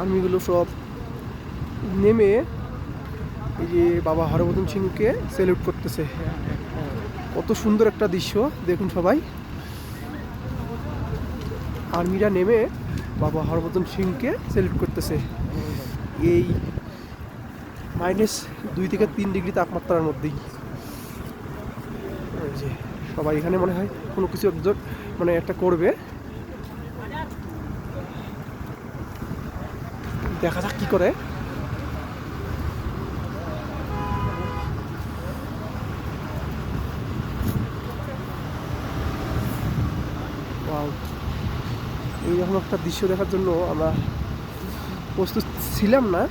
আর্মিগুলো সব নেমে এই যে বাবা হরভজন সিংকে সেলিউট করতেছে। কত সুন্দর একটা দৃশ্য, দেখুন সবাই। আর্মিরা নেমে বাবা হরভজন সিংকে সেলিউট করতেছে। এই মাইনাস দুই থেকে তিন ডিগ্রি তাপমাত্রার মধ্যেই। সবাই এখানে মনে হয় কোনো কিছু একজন মানে একটা করবে। দেখা যাক কি করে। Wow. এইরকম একটা দৃশ্য দেখার জন্য আমরা প্রস্তুত ছিলাম না।